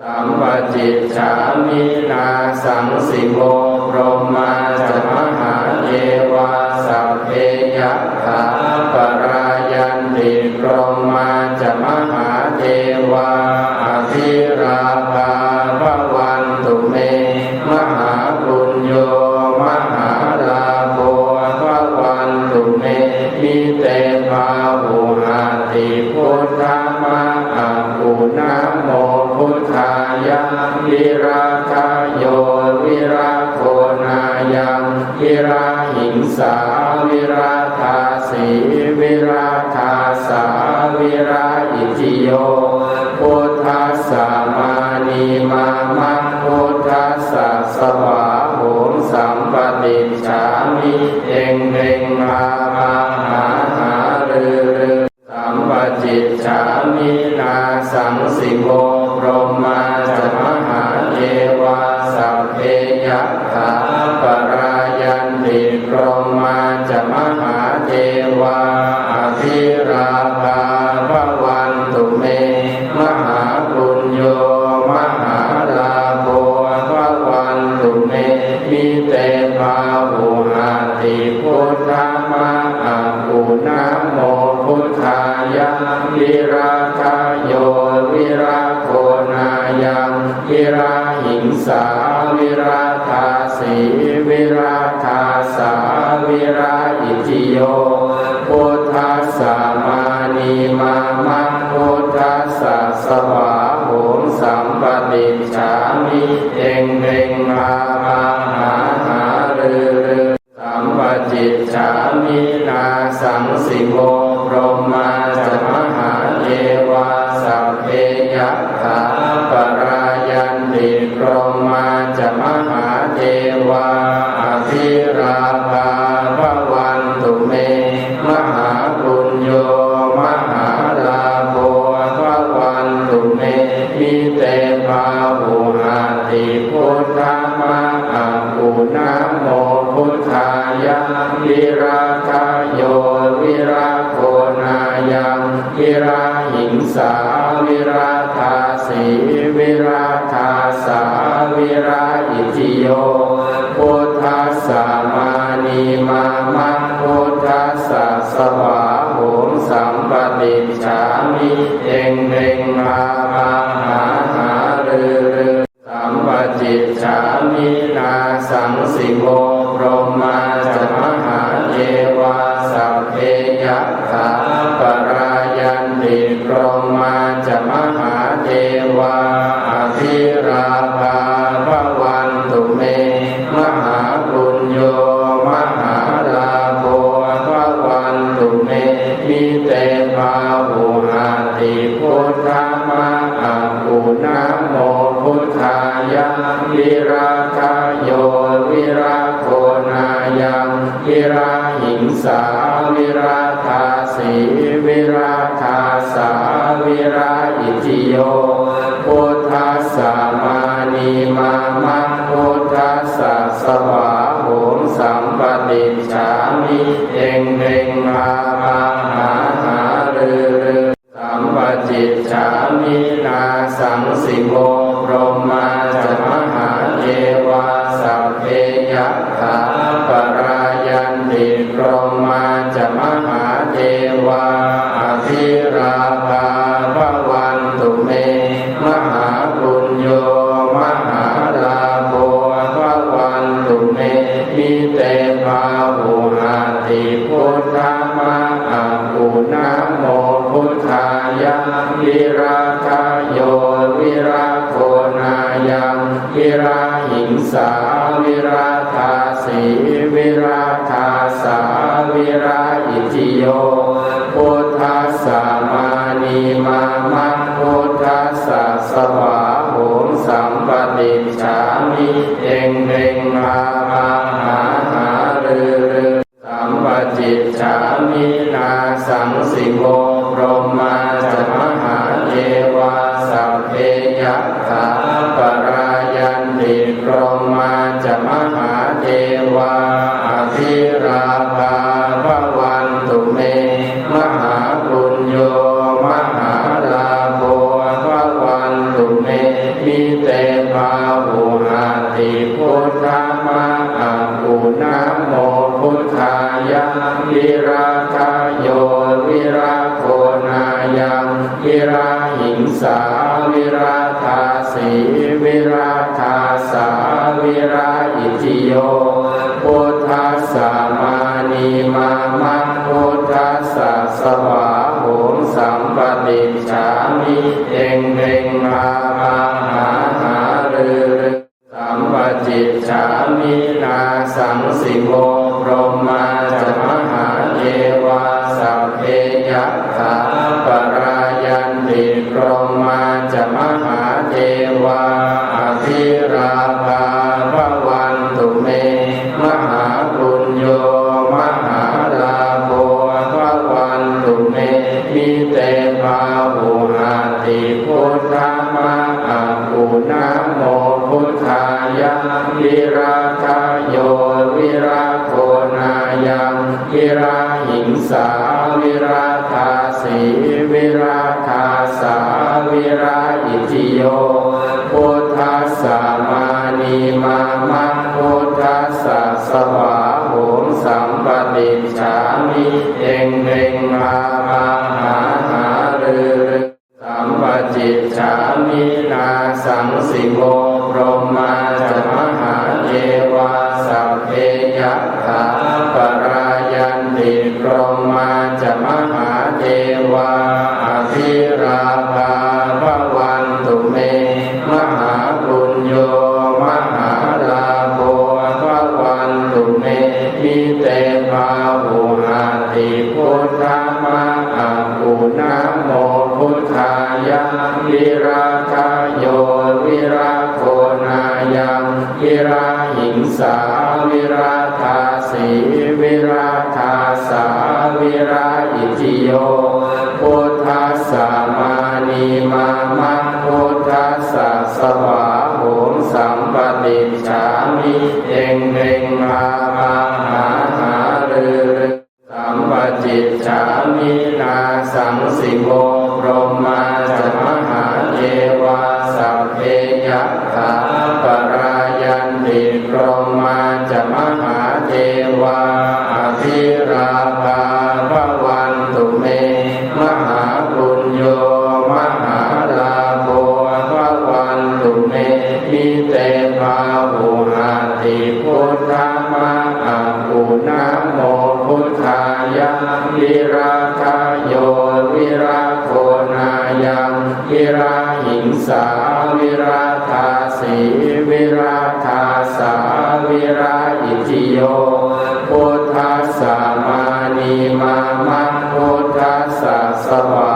สัมปจิตฉามินาสังสิโมพรหมาจะมหาเทวาสัพเพยัคขาปรายันติพรหมาจะมหาเทวาอภิราภ ยะวิราคโยวิราโคนายังวิราหิงสาวิราธาสีวิราธาสาวิราอิทิโย สัพเพยัคขาปรายันติพรหมาจะมหาเทวาอภิราภาพวันตุเม มหาปุญโยมหาลาโภพวันตุเม มิเตภาหุหาติพุทธมะอาปุนะโมพุทธายะวิราคโยวิราโคนายังวิรา หิงสาวิราธาสีวิร ราภาพวันตุเม มหาปุญโย มหาลาโภพระวันตุเม มิเตภาหุหาติพุทธามะอาปุนะโมพุทธายะวิรา ปติฉามิเองเองมามาหาหารือรือสัมปจิตฉามินาสังสิโมพรหมาจมหาเทวาสัพเพยัคขาปรายันติพรหมาจมหาเทวาอภิราภาพวันตุเมมหาปุญโยมหาลาโภพวันตุเมมิเต วิราธาสาวิราอิทิโยพุทธัสสะมานีมามัคพุทธัสสะสวาโหมสัมปติจามิเต วิราคโยวิราโคนายังวิราหิงสาวิรา ยัคขาปรายันติพรหมาจะมหาเทวาอภิราภาพวันตุเม มหาปุญโยมหาลาโภพวันตุเมมิเตภาหุหาติพุทธมาอากุนะโมพุทธายะวิรา ราธาสาวิราอิทิโยาพวันตุเม มหาปุญโย มหาลาโภพระวันตุเม มิเตภาหุหาติพุทธมาอากุนะโมพุทธายะวิราคโยวิราโคนายังวิราหิงสา สะสวาโหมสัมปติฉามิเองเองมามาหาหารือรือสัมปจิตฉามินาสังสิโมพรหมาจมหาเทวาสัพเพยัคขาปรายันติพรหมาจมหาเทวา เตภาหุหาติพุทธมะอากุนะโมพุทธายะวิราคโยวิราโคนายังวิราหิงสา จิตฉามินาสังสิโมพรหมาจะมหาเทวาสัพเพยัคขาปรายันติพรหมาจะมหาเทวาอภิ ราคโยวิราโคนายังวิราหิงสาวิราธาสีวิราธาสาวิราอิทิโยพุทธัสสะมานีมามัคพุทธัสสะสวา